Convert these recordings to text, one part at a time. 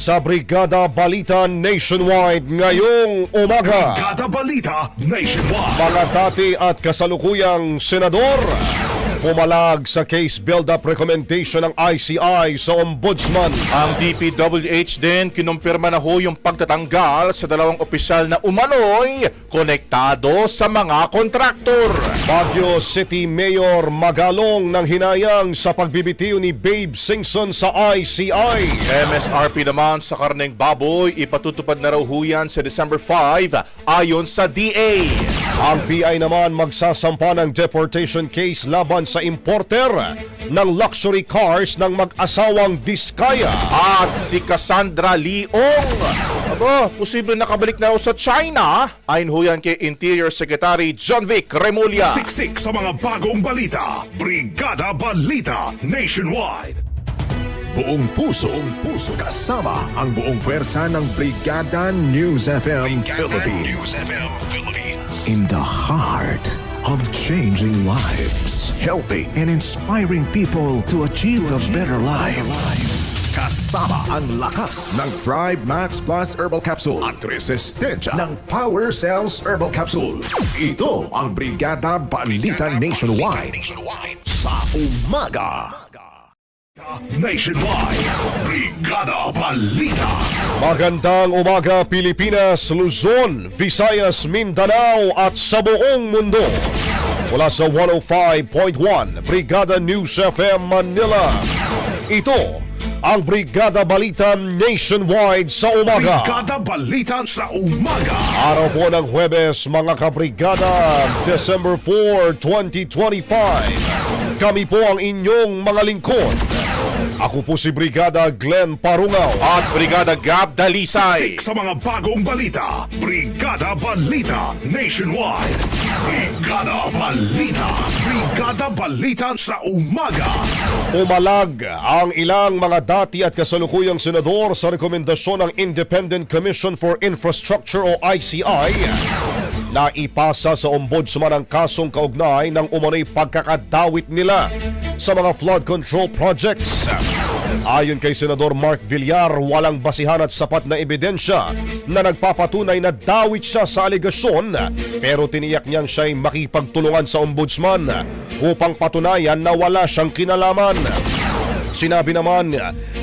Sa Brigada Balita Nationwide ngayong umaga. Brigada Balita Nationwide. Mga dati at kasalukuyang senador pumalag sa case build-up recommendation ng ICI sa Ombudsman. Ang DPWH din kinumpirma na ho yung pagtatanggal sa dalawang opisyal na umano'y konektado sa mga kontraktor. Baguio City Mayor Magalong ng hinayang sa pagbibitiw ni Babe Singson sa ICI. MSRP naman sa karneng baboy, ipatutupad na raw ho yan sa December 5 ayon sa DA. Ang PI naman magsasampa ng deportation case laban sa importer ng luxury cars ng mag-asawang Diskaya. At si Cassandra Leong, aba, posible nakabalik na sa China. Ayon ho yan kay Interior Secretary John Vic Remulla. Siksik sa mga bagong balita. Brigada Balita Nationwide. Buong puso, buong puso kasama ang buong pwersa ng Brigada News FM Philippines. In the heart of changing lives, helping and inspiring people to achieve a better life. Kasama ang lakas ng Thrive Max Plus Herbal Capsule at resistensya ng Power Cells Herbal Capsule. Ito ang Brigada Balita Nationwide sa umaga. Nationwide. Brigada Balita. Magandang umaga Pilipinas, Luzon, Visayas, Mindanao at sa buong mundo. Mula sa 105.1 Brigada News FM Manila. Ito ang Brigada Balita Nationwide sa umaga. Brigada Balita sa umaga. Araw po ng Huwebes, mga kabrigada, December 4, 2025. Kami po ang inyong mga lingkod. Ako po si Brigada Glenn Parungaw. At Brigada Gab Dalisay. Siksik sa mga bagong balita. Brigada Balita Nationwide. Brigada Balita. Brigada Balita sa umaga. Umalag ang ilang mga dati at kasalukuyang senador sa rekomendasyon ng Independent Commission for Infrastructure o ICI na ipasa sa ombudsman ang kasong kaugnay ng umano'y pagkakadawit nila sa mga flood control projects. Ayon kay Senador Mark Villar, walang basihan at sapat na ebidensya na nagpapatunay na dawit siya sa aligasyon pero tiniyak niyang siya'y makipagtulungan sa ombudsman upang patunayan na wala siyang kinalaman. Sinabi naman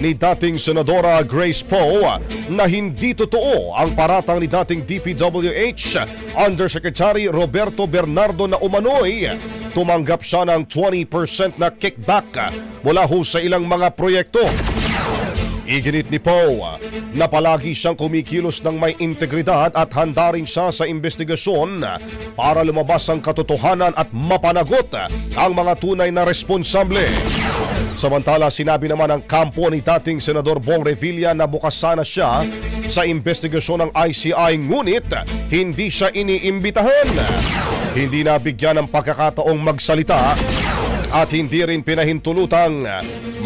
ni dating Senadora Grace Poe na hindi totoo ang paratang ni dating DPWH Undersecretary Roberto Bernardo na umano'y tumanggap siya ng 20% na kickback mula ho sa ilang mga proyekto. Iginit ni Poe na palagi siyang kumikilos ng may integridad at handa rin siya sa investigasyon para lumabas ang katotohanan at mapanagot ang mga tunay na responsable. Samantala sinabi naman ng kampo ni dating Senador Bong Revilla na bukas sana siya sa investigasyon ng ICI ngunit hindi siya iniimbitahan. Hindi nabigyan ng pagkakataong magsalita at hindi rin pinahintulutang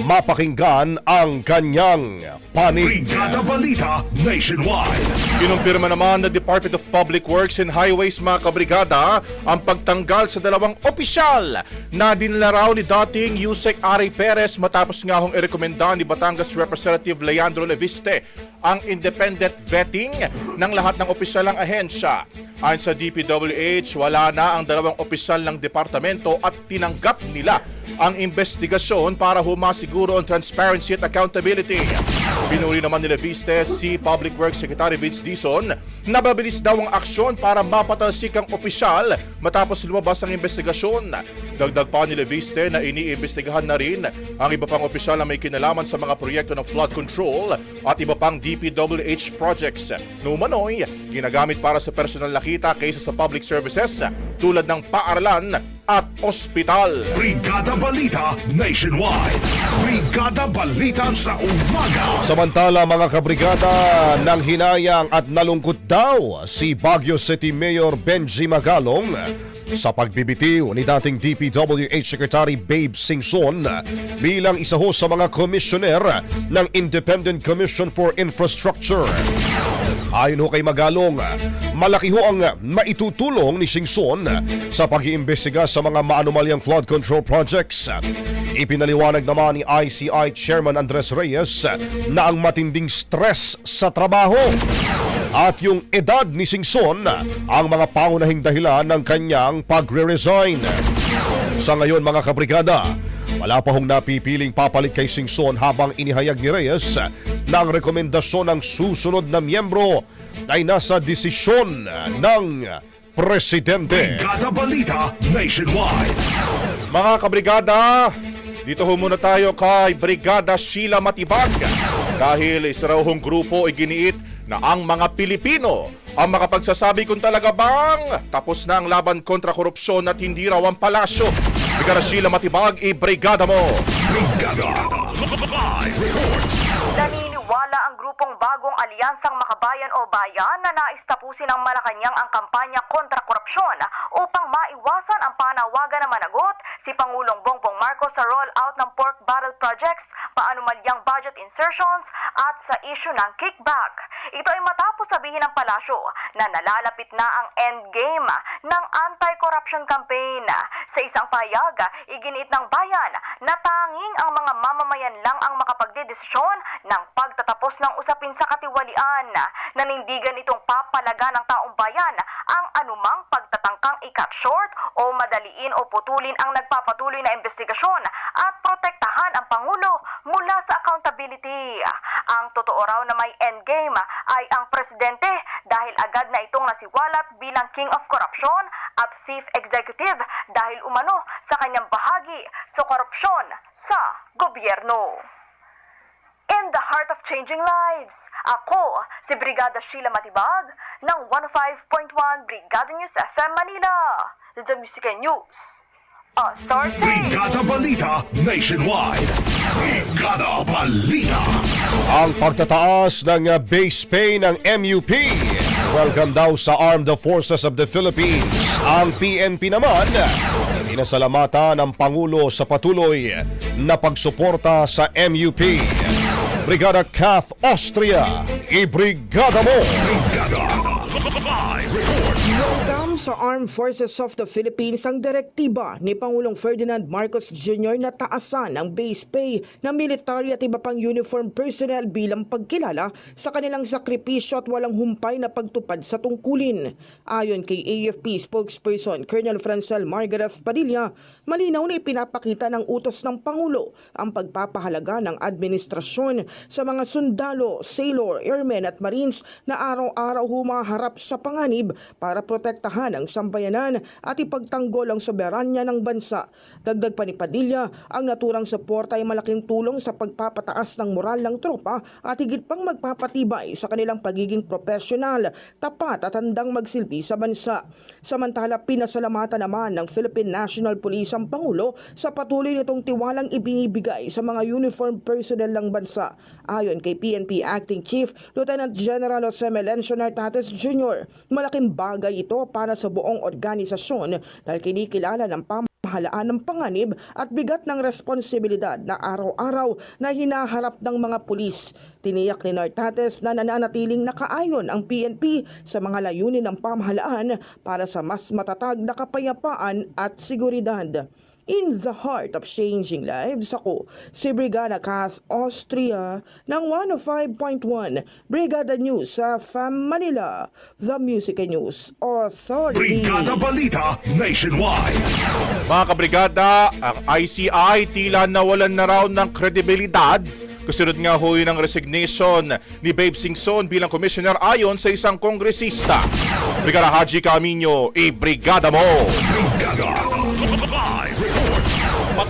mapakinggan ang kanyang panig. Brigada Balita Nationwide. Kinumpirma naman ng Department of Public Works and Highways mga kabrigada ang pagtanggal sa dalawang opisyal na dinala raw ni dating Yusek Ari Perez matapos nga hong irekomenda ni Batangas Representative Leandro Leviste ang independent vetting ng lahat ng opisyal ng ahensya. Ayon sa DPWH, wala na ang dalawang opisyal ng departamento at tinanggap nila ang investigasyon para humasiguro ang transparency at accountability. Pinuri naman ni Leviste si Public Works Secretary Vince Dizon na mabilis daw ang aksyon para mapatalsik ang opisyal matapos lumabas ang investigasyon. Dagdag pa ni Leviste na iniimbestigahan na rin ang iba pang opisyal na may kinalaman sa mga proyekto ng flood control at iba pang DPWH projects. Numanoy, ginagamit para sa personal na kita kaysa sa public services tulad ng paaralan at ospital. Brigada Balita Nationwide. Brigada Balita sa umaga. Samantala mga kabrigada ng hinayang at nalungkot daw si Baguio City Mayor Benji Magalong sa pagbibitiw ni dating DPWH Secretary Babe Singson bilang isa ho sa mga komisyoner ng Independent Commission for Infrastructure. Ayon ho kay Magalong, malaki ho ang maitutulong ni Singson sa pag-iimbestiga sa mga maanumalyang flood control projects. Ipinaliwanag naman ni ICI Chairman Andres Reyes na ang matinding stress sa trabaho at yung edad ni Singson ang mga pangunahing dahilan ng kanyang pagre-resign. Sa ngayon mga kabrigada, wala pa hong napipiling papalit kay Singson habang inihayag ni Reyes na ang rekomendasyon ng susunod na miyembro ay nasa desisyon ng Presidente. Brigada Balita Nationwide. Mga kabrigada, dito ho muna tayo kay Brigada Sheila Matibag. Dahil isa raw hong grupo ay giniit na ang mga Pilipino ang makapagsasabi kung talaga bang tapos na ang laban kontra korupsyon at hindi raw ang palasyo. Brigada Sheila Matibag, i-brigada mo! Brigada. Live report. Naniniwala ang grupong bagong alyansang makabayan o bayan na nais tapusin ng Malacanang ang kampanya kontra korupsyon upang maiwasan ang panawagan na managot si Pangulong Bongbong Marcos sa rollout ng pork barrel projects, paanumalyang budget insertions at sa issue ng kickback. Ito ay matapos sabihin ng palasyo na nalalapit na ang endgame ng anti-corruption campaign. Sa isang pahayag, iginiit ng bayan na tanging ang mga mamamayan lang ang makapagdedesisyon ng pagtatapos ng usapin sa katiwalian. Nanindigan itong papalaga ng taong bayan ang anumang pagtatangkang i-cut short o madaliin o putulin ang nagpapatuloy na investigasyon at protektahan ang Pangulo mula sa accountability. Ang totoo raw na may endgame ay ang presidente dahil agad na itong nasiwalat bilang King of Corruption at Chief Executive dahil umano sa kanyang bahagi sa korupsyon sa gobyerno. Heart of changing lives, ako si Brigada Sheila Matibag ng 105.1 Brigada News FM Manila. The Music and News. A Star Brigada Balita Nationwide. Brigada Balita. Ang pagtataas ng uh, base pay ng MUP. Welcome daw sa Armed Forces of the Philippines. Ang PNP naman, inasalamatan ng Pangulo sa patuloy na pagsuporta sa MUP. Brigada Kath Austria, ibrigada mo! Brigada. Live report. Welcome sa Armed Forces of the Philippines ang direktiba ni Pangulong Ferdinand Marcos Jr. na taasan ang base pay ng military at iba pang uniform personnel bilang pagkilala sa kanilang sakripisyo at walang humpay na pagtupad sa tungkulin. Ayon kay AFP spokesperson Colonel Francel Margaret Padilla, malinaw na ipinapakita ng utos ng Pangulo ang pagpapahalaga ng administrasyon sa mga sundalo, sailor, airmen at marines na araw-araw humaharap sa panganib para protektahan ang sambayanan at ipagtanggol ang soberanya ng bansa. Dagdag pa ni Padilla, ang naturang suporta ay malaking tulong sa pagpapataas ng moral ng tropa at higit pang magpapatibay sa kanilang pagiging profesional, tapat at handang magsilbi sa bansa. Samantala, pinasalamatan naman ng Philippine National Police ang Pangulo sa patuloy nitong tiwalang ibinibigay sa mga uniform personnel ng bansa. Ayon kay PNP Acting Chief Lieutenant General Jose Melencio Nartates Jr., malaking bagay ito para sa buong organisasyon dahil kinikilala ng pamahalaan ng panganib at bigat ng responsibilidad na araw-araw na hinaharap ng mga pulis. Tiniyak ni Nartates na nananatiling nakaayon ang PNP sa mga layunin ng pamahalaan para sa mas matatag na kapayapaan at seguridad. In the heart of changing lives, ako si Brigada Kath Austria ng 105.1 Brigada News sa FAM Manila, The Music and News Authority. Brigada Balita Nationwide. Mga kabrigada, ang ICI tila nawalan na raw ng kredibilidad Kasunod nga ho ang resignation ni Babe Singson bilang commissioner ayon sa isang kongresista. Brigada Haji Camino, i-brigada mo! Brigada.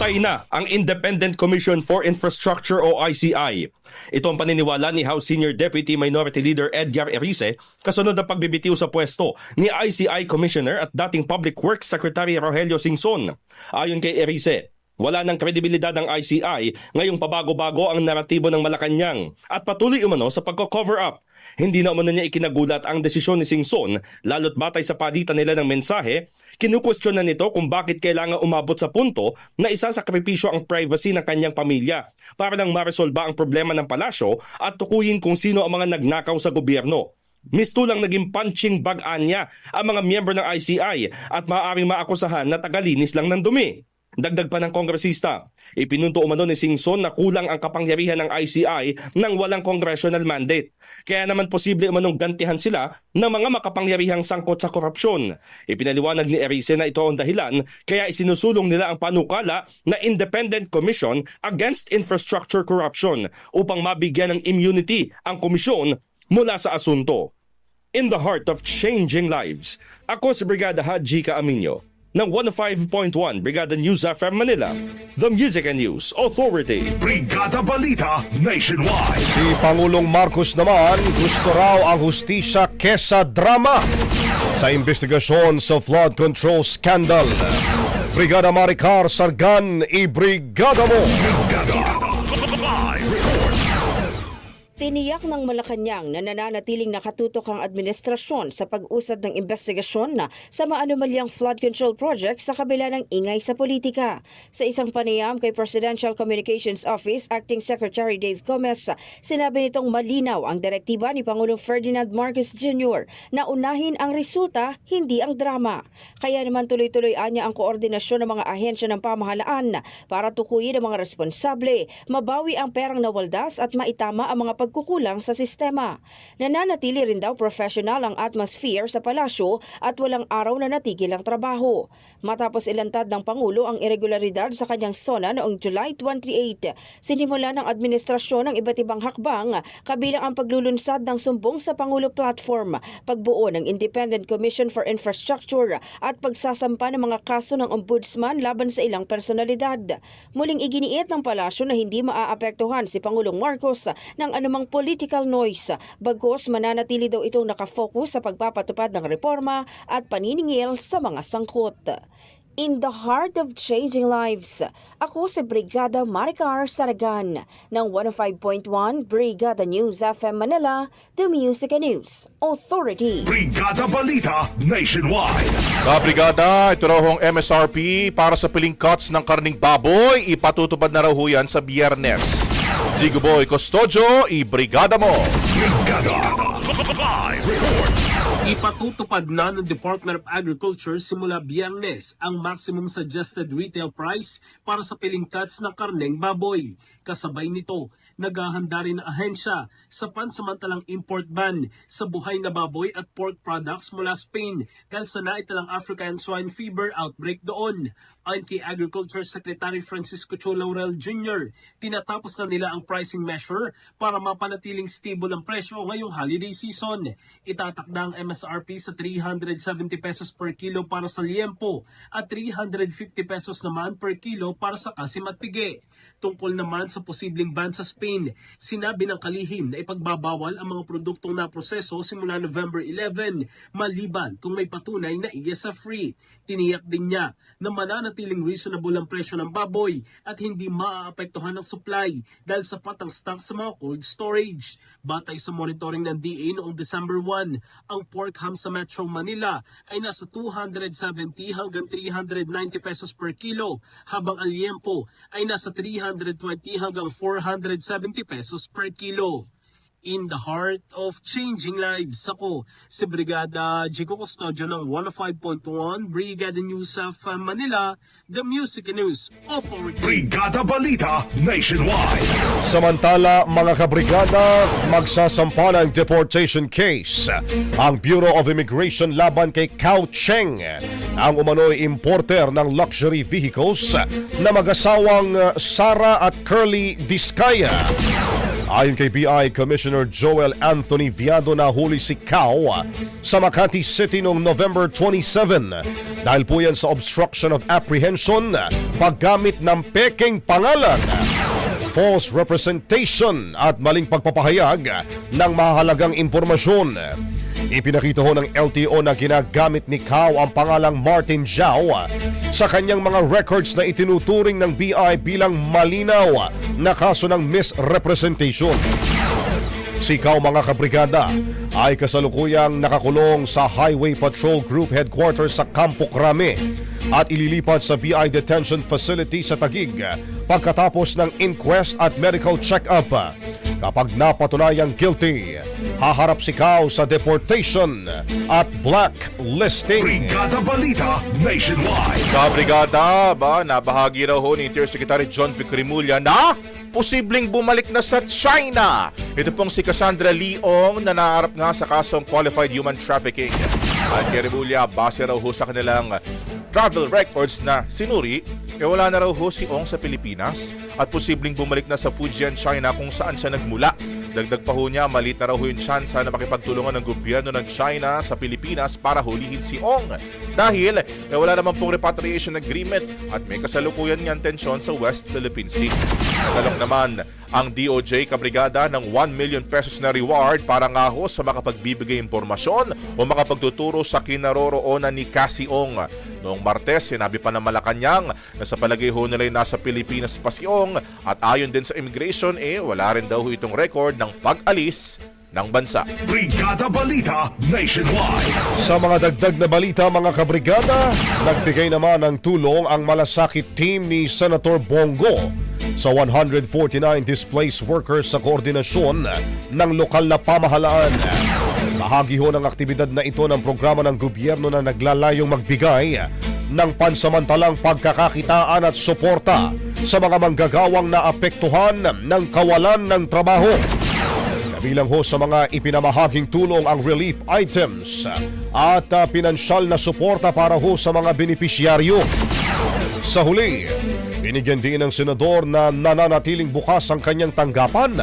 Patay na ang Independent Commission for Infrastructure o ICI. Ito ang paniniwala ni House Senior Deputy Minority Leader Edgar Erice kasunod ng pagbibitiw sa pwesto ni ICI Commissioner at dating Public Works Secretary Rogelio Singson. Ayon kay Erice, wala ng kredibilidad ang ICI ngayong pabago-bago ang naratibo ng Malacanang at patuloy umano sa pagko-cover up. Hindi na umano niya ikinagulat ang desisyon ni Singson lalo't batay sa palitan nila ng mensahe, kinukwestiyon na nito kung bakit kailangan umabot sa punto na isasakripisyo ang privacy ng kanyang pamilya para lang maresolba ang problema ng palasyo at tukuyin kung sino ang mga nagnakaw sa gobyerno. Mistulang naging punching bag niya ang mga miyembro ng ICI at maaaring maakusahan na tagalinis lang ng dumi. Dagdag pa ng kongresista, ipinunto umano ni Singson na kulang ang kapangyarihan ng ICI nang walang congressional mandate. Kaya naman posible umanong gantihan sila ng mga makapangyarihang sangkot sa korupsyon. Ipinaliwanag ni Erice na ito ang dahilan kaya isinusulong nila ang panukala na Independent Commission Against Infrastructure Corruption upang mabigyan ng immunity ang komisyon mula sa asunto. In the heart of changing lives, ako si Brigada Haji Kaaminyo ng 105.1 Brigada News FM Manila, The Music and News Authority. Brigada Balita Nationwide. Si Pangulong Marcos naman gusto raw ang hustisya kesa drama sa investigasyon sa flood control scandal. Brigada Maricar Sargan, i-brigada mo! Brigada. Tiniyak ng Malacanang na nananatiling nakatutok ang administrasyon sa pag-usad ng investigasyon na sa maanumalyang flood control project sa kabila ng ingay sa politika. Sa isang panayam kay Presidential Communications Office Acting Secretary Dave Gomez, sinabi nitong malinaw ang direktiba ni Pangulong Ferdinand Marcos Jr. na unahin ang resulta, hindi ang drama. Kaya naman tuloy-tuloy anya ang koordinasyon ng mga ahensya ng pamahalaan para tukuyin ang mga responsable, mabawi ang perang nawaldas at maitama ang mga pagkukulang sa sistema. Nananatili rin daw professional ang atmosphere sa palasyo at walang araw na natigil ang trabaho. Matapos ilantad ng Pangulo ang irregularidad sa kanyang sona noong July 28, sinimula ng administrasyon ang iba't ibang hakbang kabilang ang paglulunsad ng sumbong sa Pangulo Platform, pagbuo ng Independent Commission for Infrastructure at pagsasampa ng mga kaso ng ombudsman laban sa ilang personalidad. Muling iginiit ng palasyo na hindi maaapektuhan si Pangulong Marcos ng anumang political noise, bagos mananatili daw itong nakafocus sa pagpapatupad ng reforma at paniningil sa mga sangkot. In the heart of changing lives, ako si Brigada Maricar Saragan ng 105.1 Brigada News FM Manila, The Music and News Authority. Brigada Balita Nationwide. Kabrigada, ito raw hong MSRP para sa piling cuts ng karning baboy, ipatutupad na raw ho yan sa biyernes. Zigo Boy Custodio, i-brigada mo! Brigada Live Report. Ipatutupad na ng Department of Agriculture simula biyernes ang maximum suggested retail price para sa piling cuts ng karneng baboy. Kasabay nito, naghahanda rin ang ahensya sa pansamantalang import ban sa buhay na baboy at pork products mula Spain dahil sa naitalang African swine fever outbreak doon. Ayon Agriculture Secretary Francisco Cho Laurel Jr., tinatapos na nila ang pricing measure para mapanatiling stable ang presyo ngayong holiday season. Itatakda ang MSRP sa 370 pesos per kilo para sa liempo at 350 pesos naman per kilo para sa kasim at pigi. Tungkol naman sa posibleng ban sa Spain, sinabi ng kalihim na ipagbabawal ang mga produktong naproseso simula November 11 maliban kung may patunay na ESA free. Tiniyak din niya na mananatiling reasonable ang presyo ng baboy at hindi maaapektuhan ng supply dahil sapat ang stock sa mga cold storage. Batay sa monitoring ng DA noong December 1, ang pork ham sa Metro Manila ay nasa 270 hanggang 390 pesos per kilo habang ang ay nasa 320 hanggang 470 pesos per kilo. In the heart of changing lives, ako si Brigada Jico Custodio ng 105.1 Brigada News of uh, Manila, the Music News Authority. Brigada Balita Nationwide. Samantala, mga kabrigada, magsasampa ng deportation case ang Bureau of Immigration laban kay Cao Cheng, ang umano'y importer ng luxury vehicles na mag-asawang uh, Sara at Curly Discaya. Ayon kay BI Commissioner Joel Anthony Viado na huli si Cao sa Makati City noong November 27 dahil po yan sa obstruction of apprehension, paggamit ng peking pangalan false representation at maling pagpapahayag ng mahalagang impormasyon. Ipinakita ho ng LTO na ginagamit ni Kao ang pangalang Martin Zhao sa kanyang mga records na itinuturing ng BI bilang malinaw na kaso ng misrepresentation. Si Kao mga kabrigada ay kasalukuyang nakakulong sa Highway Patrol Group Headquarters sa Campo Crame at ililipat sa BI Detention Facility sa Tagig pagkatapos ng inquest at medical check-up. Kapag napatunayang guilty, haharap si Kao sa deportation at blacklisting. Brigada Balita Nationwide. Kabrigada, ba, nabahagi raw ho ni Interior Secretary John Vic Rimulya na posibleng bumalik na sa China. Ito pong si Cassandra Leong na naharap nga sa kasong qualified human trafficking. At kay Rimulya, base raw ho sa kanilang travel records na sinuri, eh wala na raw ho si Ong sa Pilipinas at posibleng bumalik na sa Fujian, China kung saan siya nagmula. Dagdag pa ho niya, malit na raw ho yung tsansa na makipagtulungan ng gobyerno ng China sa Pilipinas para hulihin si Ong. Dahil eh, wala naman pong repatriation agreement at may kasalukuyan niyang tensyon sa West Philippine Sea. Nagalok naman ang DOJ kabrigada ng 1 million pesos na reward para nga ho sa makapagbibigay impormasyon o makapagtuturo sa kinaroroonan ni Cassie Ong. Noong Martes, sinabi pa ng Malacanang na sa palagay ho nila ay nasa Pilipinas pa si Ong at ayon din sa immigration eh wala rin daw ho itong record ng pag-alis ng bansa. Brigada Balita Nationwide. Sa mga dagdag na balita mga kabrigada, nagbigay naman ng tulong ang malasakit team ni Senator Bongo sa 149 displaced workers sa koordinasyon ng lokal na pamahalaan. Bahagi ho ng aktibidad na ito ng programa ng gobyerno na naglalayong magbigay ng pansamantalang pagkakakitaan at suporta sa mga manggagawang naapektuhan ng kawalan ng trabaho. Kabilang ho sa mga ipinamahaging tulong ang relief items at uh, pinansyal na suporta para ho sa mga benepisyaryo. Sa huli, binigyan din ng senador na nananatiling bukas ang kanyang tanggapan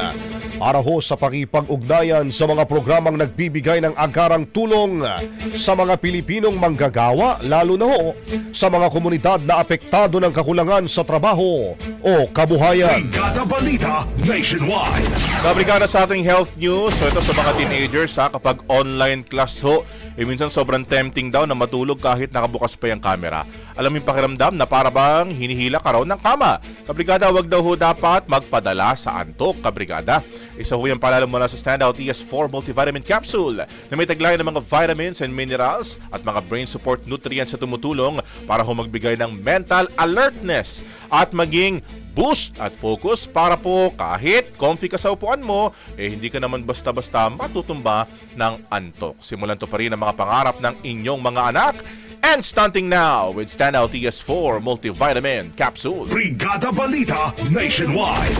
para ho sa pakipag-ugnayan sa mga programang nagbibigay ng agarang tulong sa mga Pilipinong manggagawa lalo na ho sa mga komunidad na apektado ng kakulangan sa trabaho o kabuhayan. Brigada Balita Nationwide. Kabrigada sa ating health news, so ito sa mga teenagers ha, kapag online class ho, eh minsan sobrang tempting daw na matulog kahit nakabukas pa yung camera. Alam yung pakiramdam na para bang hinihila ka raw ng kama. Kabrigada, wag daw ho dapat magpadala sa antok, kabrigada. Isa ho yung paalala mula sa Standout ES4 Multivitamin Capsule na may taglayan ng mga vitamins and minerals at mga brain support nutrients na tumutulong para ho magbigay ng mental alertness at maging boost at focus para po kahit comfy ka sa upuan mo, eh hindi ka naman basta-basta matutumba ng antok. Simulan to pa rin ang mga pangarap ng inyong mga anak. And stunting now with Standout TS4 Multivitamin Capsule. Brigada Balita Nationwide.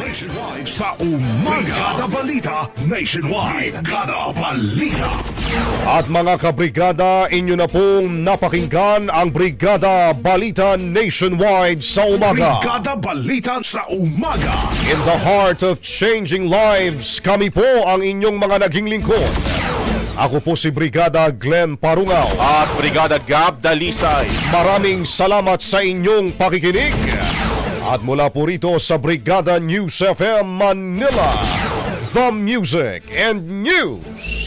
Nationwide. Sa umaga. Brigada Balita Nationwide. Brigada Balita. At mga kabrigada, inyo na pong napakinggan ang Brigada Balita Nationwide sa umaga. Brigada Balita sa umaga. In the heart of changing lives, kami po ang inyong mga naging lingkod. Ako po si Brigada Glenn Parungaw. At Brigada Gab Dalisay. Maraming salamat sa inyong pakikinig. At mula po rito sa Brigada News FM Manila, The Music and News